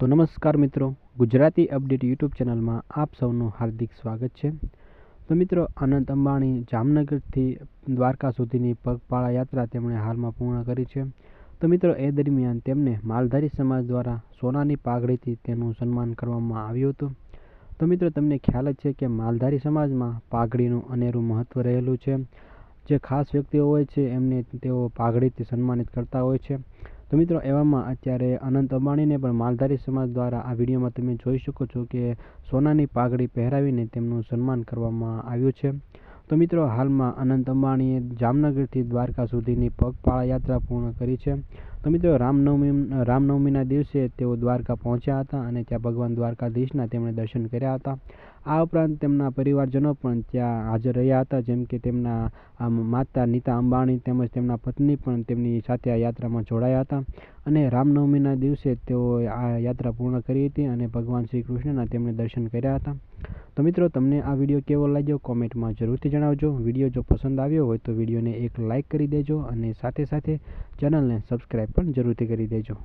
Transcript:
તો નમસ્કાર મિત્રો, ગુજરાતી અપડેટ યુટ્યુબ ચેનલમાં આપ સૌનું હાર્દિક સ્વાગત છે. તો મિત્રો, અનંત અંબાણી જામનગરથી દ્વારકા સુધીની પગપાળા યાત્રા તેમણે હાલમાં પૂર્ણ કરી છે. તો મિત્રો, એ દરમિયાન તેમને માલધારી સમાજ દ્વારા સોનાની પાઘડીથી તેનું સન્માન કરવામાં આવ્યું હતું. તો મિત્રો, તમને ખ્યાલ જ છે કે માલધારી સમાજમાં પાઘડીનું અનેરું મહત્ત્વ રહેલું છે. જે ખાસ વ્યક્તિઓ હોય છે, એમને તેઓ પાઘડીથી સન્માનિત કરતા હોય છે. તો મિત્રો, એવામાં અત્યારે અનંત અંબાણીને પણ માલધારી સમાજ દ્વારા આ વિડીયોમાં તમે જોઈ શકો છો કે સોનાની પાઘડી પહેરાવીને તેમનું સન્માન કરવામાં આવ્યું છે. તો મિત્રો, હાલમાં અનંત અંબાણીએ જામનગરથી દ્વારકા સુધીની પગપાળા યાત્રા પૂર્ણ કરી છે. તો મિત્રો રામનવમી, રામનવમીના દિવસે તેઓ દ્વારકા પહોંચ્યા હતા અને ત્યાં ભગવાન દ્વારકાધીશના તેમણે દર્શન કર્યા હતા. આ ઉપરાંત તેમના પરિવારજનો પણ ત્યાં હાજર રહ્યા હતા, જેમ કે તેમના માતા નીતા અંબાણી તેમજ તેમના પત્ની પણ તેમની સાથે આ યાત્રામાં જોડાયા હતા. અને રામનવમીના દિવસે તેઓ આ યાત્રા પૂર્ણ કરી હતી અને ભગવાન શ્રી કૃષ્ણના તેમણે દર્શન કર્યા હતા. તો મિત્રો, તમને આ વીડિયો કેવો લાગ્યો કોમેન્ટમાં જરૂરથી જણાવજો. વીડિયો જો પસંદ આવ્યો હોય તો વિડીયોને એક લાઇક કરી દેજો અને સાથે સાથે ચેનલને સબસ્ક્રાઈબ પણ જરૂરથી કરી દેજો.